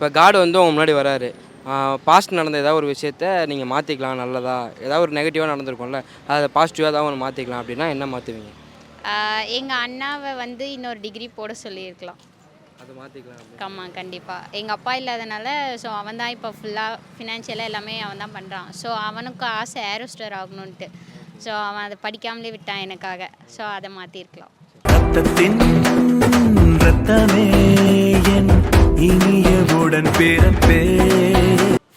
இப்போ காடு வந்து உங்க முன்னாடி வராரு. பாஸ்ட் நடந்த ஏதாவது ஒரு விஷயத்த நீங்கள் மாற்றிக்கலாம் நல்லதா? ஏதாவது ஒரு நெகட்டிவாக நடந்திருக்கும்ல அதை பாசிட்டிவாக ஏதாவது ஒன்று மாற்றிக்கலாம் அப்படின்னா என்ன மாற்றுவீங்க எங்கள் அண்ணாவை வந்து இன்னொரு டிகிரி போட சொல்லியிருக்கலாம். அதை மாற்றிக்கலாம் ஆமாம் கண்டிப்பாக எங்கள் அப்பா இல்லாதனால ஸோ அவன் தான் இப்போ ஃபுல்லாக ஃபினான்ஷியலாக எல்லாமே அவன் தான் பண்ணுறான் ஸோ அவனுக்கு ஆசை ஏரோஸ்டர் ஆகணுன்ட்டு ஸோ அவன் அதை படிக்காமலே விட்டான் எனக்காக. ஸோ அதை மாற்றிருக்கலாம் ரத்தமே. என் இனிய உடன் பிறப்பே.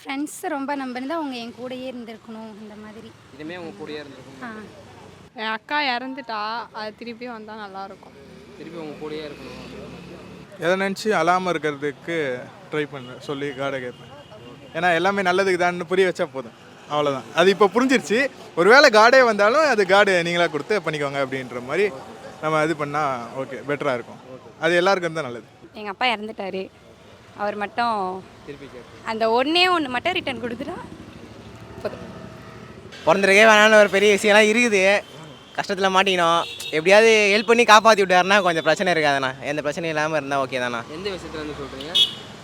ஃப்ரெண்ட்ஸ் ரொம்ப நம்பிருந்தா அவங்க என் கூடயே இருந்திருக்கணும் இந்த மாதிரி. இதுவுமே உங்க கூடயே இருந்திருக்கும் ஆ. என் அக்கா இறந்துட்டா அது திருப்பி வந்தால் நல்லாயிருக்கும். திருப்பி உங்க கூடயே இருக்கணும். எதை நினச்சி அழாமல் இருக்கிறதுக்கு ட்ரை பண்ண சொல்லி காடை கேட்பேன். ஏன்னா எல்லாமே நல்லதுக்கு தான் புரிய வச்சா போதும். அவ்வளோதான் அது இப்போ புரிஞ்சிருச்சு. ஒருவேளை காடே வந்தாலும் அது காடு நீங்களாக கொடுத்து பண்ணிக்கோங்க அப்படின்ற மாதிரி நம்ம இது பண்ணால் ஓகே பெட்டராக இருக்கும். அது எல்லாருக்கும் தான் நல்லது. எங்கள் அப்பா இறந்துட்டாரு. அவர் மட்டும் அந்த ஒன்றே ஒன்று மட்டும் ரிட்டர்ன் கொடுத்துட்டா போதும். பிறந்திருக்கே வேணாம்னு ஒரு பெரிய விஷயம்லாம் இருக்குது. கஷ்டத்தில் மாட்டிக்கணும் எப்படியாவது ஹெல்ப் பண்ணி காப்பாற்றி விட்டாருன்னா கொஞ்சம் பிரச்சனை இருக்காதுண்ணா. எந்த பிரச்சனையும் இல்லாமல் இருந்தால் ஓகே தாண்ணா. எந்த விஷயத்துல இருந்து சொல்கிறீங்க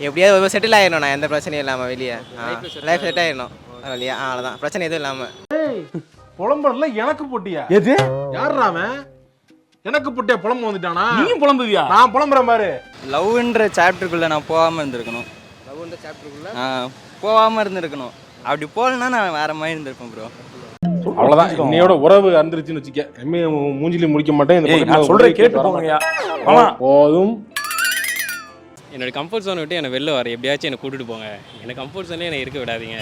எப்படியாவது செட்டில் ஆயிடணும்ண்ணா. எந்த பிரச்சனையும் இல்லாமல் வெளியே. Life settle லைஃப் செட் ஆயிடணும். வெளியே அவ்வளோதான் பிரச்சனை எதுவும் இல்லாமல் புலம்புறதுல எனக்கு போட்டியா? எது? யாருடா அவன்? எனக்கு போட்டியா புலம்பு வந்துட்டானா? நீயும் புலம்புவியா? நான் புலம்புறேன் பாரு. லவ்ன்ற சாப்டருக்குள்ளே நான் போகாமல் இருந்திருக்கணும். லவ் இந்த சாப்டருக்குள்ள போகாமல் இருந்திருக்கணும். அப்படி போகலன்னா நான் வேற மாதிரி இருந்திருப்பேன் ப்ரோ அவ்வளவுதான். இன்னையோட உறவு அந்திருச்சுன்னு வச்சுக்க. எம்ஏ மூஞ்சிலி முடிக்க மாட்டேன். இந்த சொல்றேன் கேட்டு. ஆமா போதும். என்னோட கம்ஃபர்ட் ஜோனை விட்டு என்னை வெளில வர. எப்படியாச்சும் என்னை கூட்டிட்டு போங்க. எனக்கு கம்ஃபர்ட் ஜோன்லேயே என்னை இருக்க விடாதீங்க.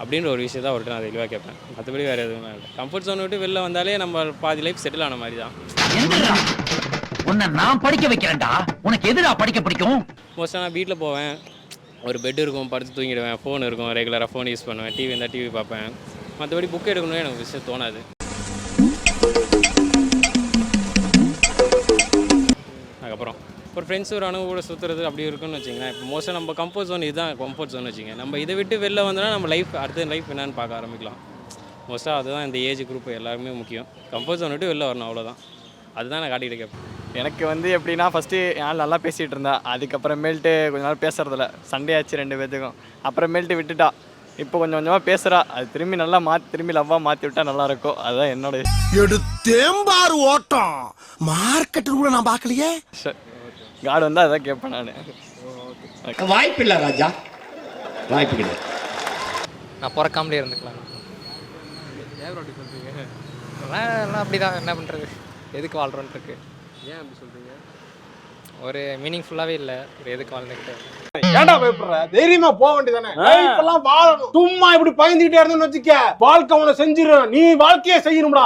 அப்படின்ற ஒரு விஷயத்தை அவர்கிட்ட நான் தெளிவாக கேட்பேன். மற்றபடி வேறு எதுவும் இல்லை. கம்ஃபர்ட் ஜோனை விட்டு வெளில வந்தாலே நம்ம பாதி லைஃப் செட்டில் ஆன மாதிரி தான். உன்னை நான் படிக்க வைக்கிறேன்டா. உனக்கு எதுடா படிக்க பிடிக்கும்? மோஸ்ட்டாக நான் வீட்டில் போவேன். ஒரு பெட் இருக்கும் படுத்து தூங்கிடுவேன். ஃபோன் இருக்கும் ரெகுலராக ஃபோன் யூஸ் பண்ணுவேன். டிவி இருந்தால் டிவி பார்ப்பேன். மற்றபடி புக் எடுக்கணும்னு எனக்கு விஷயம் தோணாது. அதுக்கப்புறம். ஒரு ஃப்ரெண்ட்ஸ் ஒரு அணுகு கூட சுற்றுறது அப்படி இருக்குன்னு வச்சிங்கன்னா இப்போ மோஸ்ட்டாக நம்ம கம்ஃபர்ட் ஜோன் இதுதான் கம்ஃபர்ட் ஜோன் வச்சுங்க நம்ம இதை விட்டு வெளில வந்தோன்னா நம்ம லைஃப் அடுத்த லைஃப் என்னன்னு பார்க்க ஆரம்பிக்கலாம். மோஸ்ட்டாக அதுதான் இந்த ஏஜ் குரூப் எல்லாருமே முக்கியம். கம்ஃபர்ட் ஜோன் விட்டு வெளில வரணும் அவ்வளோதான் அதுதான் நான் காட்டிக்கிட்டு கேட்பேன் எனக்கு வந்து எப்படின்னா ஃபஸ்ட்டு நான் நல்லா பேசிகிட்டு இருந்தா அதுக்கப்புறமேல்ட்டு கொஞ்ச நாள் பேசுறதில்ல. சண்டே ஆச்சு ரெண்டு பேர்த்துக்கும் அப்புறமேல்ட்டு விட்டுட்டா. இப்போ கொஞ்சம் கொஞ்சமாக பேசுகிறா அது திரும்பி நல்லா மாற்றி திரும்பி லவ்வாக மாற்றி விட்டா நல்லா இருக்கும் அதுதான் என்னோட எடுத்தேம்பாரு ஓட்டம். மார்க்கெட்டு கூட நான் பார்க்கலையே? காடு வந்தால் அதான் கேட்பேன் நான். வாய்ப்பு இல்ல ராஜா. வாய்ப்பு கிடையாது. நான் பிறக்காமலே இருந்துக்கலாம். எல்லாம் அப்படி தான் என்ன பண்ணுறது எதுக்கு வாழ்கிறோன்ட்டு இருக்கு. ஏன் அப்படி சொல்கிறீங்க ஒரு மீனிங்ஃபுல்லாகவே இல்லை. ஒரு எதுக்கு வாழ்ந்துக்கிட்டு ஏன்டா பயப்படுற? தைரியமா போக வேண்டியதானே லைஃப் எல்லாம் வாழணும். சும்மா இப்படி பயந்துகிட்டே இருந்தோம்னு வச்சுக்க. வாழ்க்கை உன செஞ்சிடும் நீ வாழ்க்கையே செய்யணும்டா.